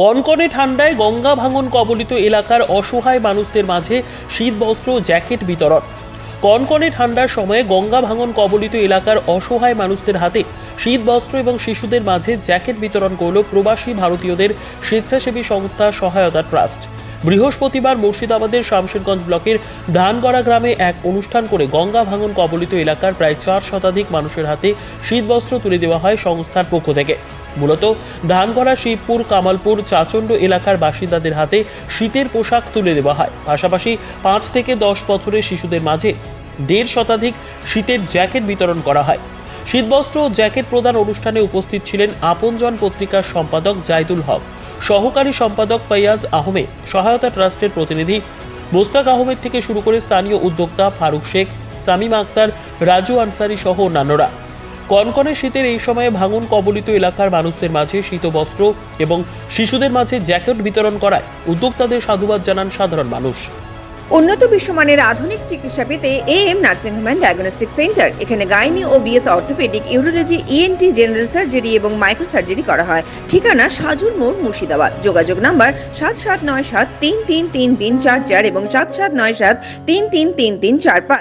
কনকনে ঠান্ডায় গঙ্গা ভাঙন কবলিত এলাকার অসহায় মানুষদের মাঝে শীতবস্ত্র, জ্যাকেট বিতরণ। কনকনে ঠান্ডার সময়ে গঙ্গা ভাঙন কবলিত এলাকার অসহায় মানুষদের হাতে শীতবস্ত্র এবং শিশুদের মাঝে জ্যাকেট বিতরণ করল প্রবাসী ভারতীয়দের স্বেচ্ছাসেবী সংস্থা সহায়তা ট্রাস্ট। বৃহস্পতিবার মুর্শিদাবাদের শামশেরগঞ্জ ব্লকের ধানগড়া গ্রামে এক অনুষ্ঠান করে গঙ্গা ভাঙন কবলিত এলাকার প্রায় চার শতাধিক মানুষের হাতে শীতবস্ত্র তুলে দেওয়া হয় সংস্থার পক্ষ থেকে। মূলত ধানগড়া, শিবপুর, কামালপুর, চাচণ্ড এলাকার বাসিন্দাদের হাতে শীতের পোশাক তুলে দেওয়া হয়। পাশাপাশি পাঁচ থেকে দশ বছরের শিশুদের মাঝে দেড় শতাধিক শীতের জ্যাকেট বিতরণ করা হয়। শীতবস্ত্র ও জ্যাকেট প্রদান অনুষ্ঠানে উপস্থিত ছিলেন আপনজন পত্রিকার সম্পাদক জাইদুল হক, সহকারী সম্পাদক ফৈয়াজ আহমেদ, সহায়তা ট্রাস্টের প্রতিনিধি মোস্তাক আহমেদ থেকে শুরু করে স্থানীয় উদ্যোক্তা ফারুক শেখ, সামিম আক্তার, রাজু আনসারি সহ অন্যান্যরা। কনকনে শীতের এই সময়ে ভাঙন কবলিত এলাকার মানুষদের মাঝে শীতবস্ত্র এবং শিশুদের মাঝে জ্যাকেট বিতরণ করায় উদ্যোক্তাদের সাধুবাদ জানান সাধারণ মানুষ। উন্নত বিশ্বমানের আধুনিক চিকিৎসা পেতে A M nursing home and diagnostic centre, এখানে গাইনি ও BS orthopaedic, urology ENT general surgery এবং মাইক্রো সার্জারি করা হয়। ঠিকানা সাজুর মোড় মুর্শিদাবাদ। যোগাযোগ নাম্বার সাত সাত নয় সাত তিন তিন তিন তিন চার চার এবং সাত সাত নয় সাত তিন তিন তিন তিন চার পাঁচ।